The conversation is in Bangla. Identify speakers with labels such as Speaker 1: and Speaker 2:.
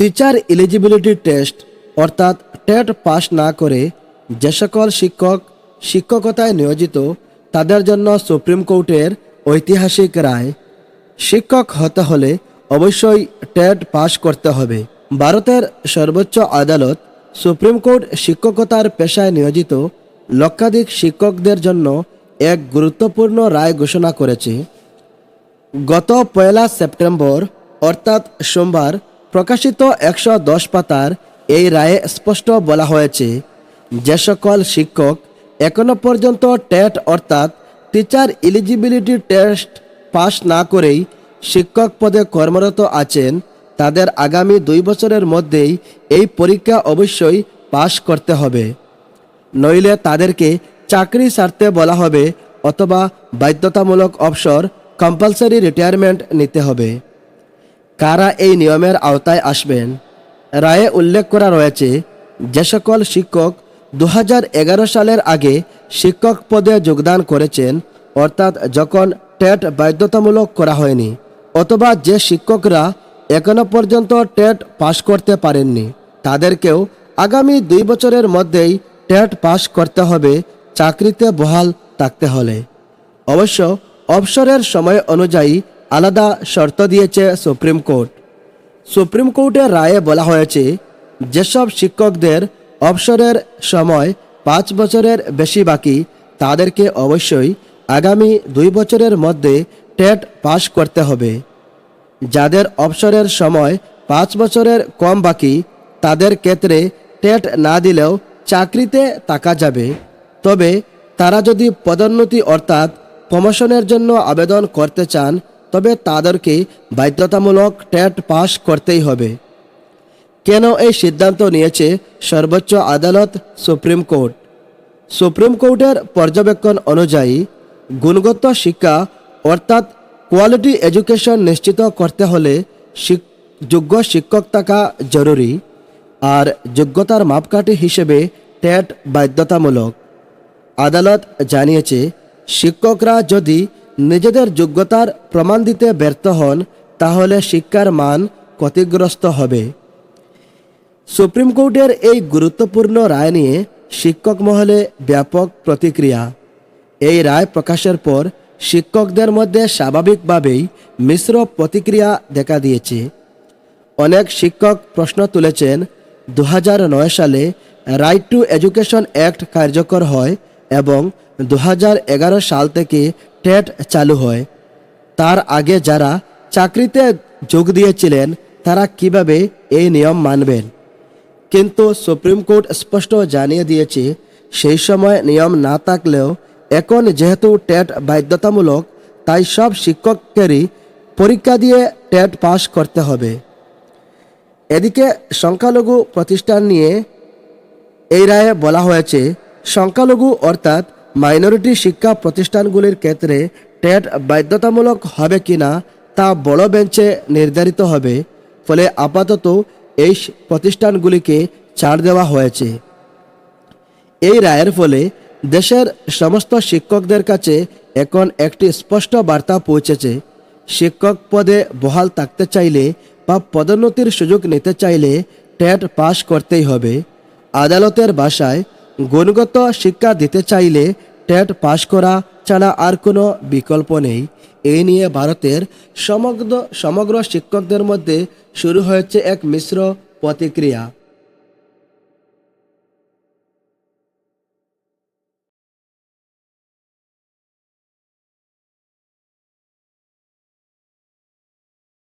Speaker 1: টিচার এলিজিবিলিটি টেস্ট অর্থাৎ টেট পাস না করে যে সকল শিক্ষক শিক্ষকতায় নিয়োজিত, তাদের জন্য সুপ্রিম কোর্টের ঐতিহাসিক রায়। শিক্ষক হতে হলে অবশ্যই টেট পাস করতে হবে। ভারতের সর্বোচ্চ আদালত সুপ্রিম কোর্ট শিক্ষকতার পেশায় নিয়োজিত লক্ষাধিক শিক্ষকদের জন্য এক গুরুত্বপূর্ণ রায় ঘোষণা করেছে। গত পয়লা সেপ্টেম্বর, অর্থাৎ সোমবার প্রকাশিত একশো দশ পাতার এই রায়ে স্পষ্ট বলা হয়েছে, যে সকল শিক্ষক এখনও পর্যন্ত টেট অর্থাৎ টিচার এলিজিবিলিটি টেস্ট পাস না করেই শিক্ষক পদে কর্মরত আছেন, তাদের আগামী দুই বছরের মধ্যেই এই পরীক্ষা অবশ্যই পাশ করতে হবে। নইলে তাদেরকে চাকরি ছাড়তে বলা হবে অথবা বাধ্যতামূলক অবসর কম্পালসারি রিটায়ারমেন্ট নিতে হবে। কারা এই নিয়মের আওতায় আসবেন? রায়ে উল্লেখ করা রয়েছে, যে সকল শিক্ষক দু হাজার এগারো সালের আগে শিক্ষক পদে যোগদান করেছেন, অর্থাৎ যখন টেট বাধ্যতামূলক করা হয়নি, অথবা যে শিক্ষকরা এখনও পর্যন্ত টেট পাশ করতে পারেননি, তাদেরকেও আগামী দুই বছরের মধ্যেই টেট পাস করতে হবে, চাকরিতে বহাল থাকতে হলে। অবশ্য অবসরের সময় অনুযায়ী আলাদা শর্ত দিয়েছে সুপ্রিম কোর্ট। সুপ্রিম কোর্টের রায়ে বলা হয়েছে, যেসব শিক্ষকদের অবসরের সময় পাঁচ বছরের বেশি বাকি, তাদেরকে অবশ্যই আগামী দুই বছরের মধ্যে টেট পাস করতে হবে। যাদের অবসরের সময় পাঁচ বছরের কম বাকি, তাদের ক্ষেত্রে টেট না দিলেও চাকরিতে থাকা যাবে। তবে তারা যদি পদোন্নতি অর্থাৎ প্রমোশনের জন্য আবেদন করতে চান তবে তাদেরকে বাধ্যতামূলক টেট পাস করতেই হবে। কেন এই সিদ্ধান্ত নিয়েছে সর্বোচ্চ আদালত সুপ্রিম কোর্ট? সুপ্রিম কোর্টের পর্যবেক্ষণ অনুযায়ী গুণগত শিক্ষা অর্থাৎ কোয়ালিটি এডুকেশন নিশ্চিত করতে হলে যোগ্য শিক্ষক থাকা জরুরি আর যোগ্যতার মাপকাঠি হিসেবে টেট বাধ্যতামূলক। আদালত জানিয়েছে, শিক্ষকরা যদি নিজেদের যোগ্যতার প্রমাণ দিতে ব্যর্থ হন, তাহলে শিক্ষার মান ক্ষতিগ্রস্ত হবে। সুপ্রিম কোর্টের এই গুরুত্বপূর্ণ রায় নিয়ে শিক্ষক মহলে ব্যাপক প্রতিক্রিয়া। এই রায় প্রকাশের পর শিক্ষকদের মধ্যে স্বাভাবিকভাবেই মিশ্র প্রতিক্রিয়া দেখা দিয়েছে। অনেক শিক্ষক প্রশ্ন তুলেছেন দু হাজার নয় সালে রাইট টু এডুকেশন অ্যাক্ট কার্যকর হয় এবং দু হাজার এগারো সাল থেকে টেট চালু হয়। তার আগে যারা চাকরিতে যোগ দিয়েছিলেন, তারা কীভাবে এই নিয়ম মানবেন? কিন্তু সুপ্রিম কোর্ট স্পষ্ট জানিয়ে দিয়েছে, সেই সময় নিয়ম না থাকলেও এখন যেহেতু টেট বাধ্যতামূলক, তাই সব শিক্ষককেরই পরীক্ষা দিয়ে টেট পাস করতে হবে। এদিকে সংখ্যালঘু প্রতিষ্ঠান নিয়ে এই রায়ে বলা হয়েছে, সংখ্যালঘু অর্থাৎ মাইনরিটি শিক্ষা প্রতিষ্ঠানগুলির ক্ষেত্রে টেট বাধ্যতামূলক হবে কিনা তা বড় বেঞ্চে নির্ধারিত হবে, ফলে আপাতত এই প্রতিষ্ঠানগুলিকে ছাড় দেওয়া হয়েছে। এই রায়ের ফলে দেশের সমস্ত শিক্ষকদের কাছে এখন একটি স্পষ্ট বার্তা পৌঁছেছে, শিক্ষক পদে বহাল থাকতে চাইলে বা পদোন্নতির সুযোগ নিতে চাইলে টেট পাশ করতেই হবে। আদালতের ভাষায় গুণগত শিক্ষা দিতে চাইলে টেট পাশ করা ছাড়া আর কোনো বিকল্প নেই। এ নিয়ে ভারতের সমগ্র সমগ্র শিক্ষকদের মধ্যে শুরু হয়েছে এক মিশ্র প্রতিক্রিয়া।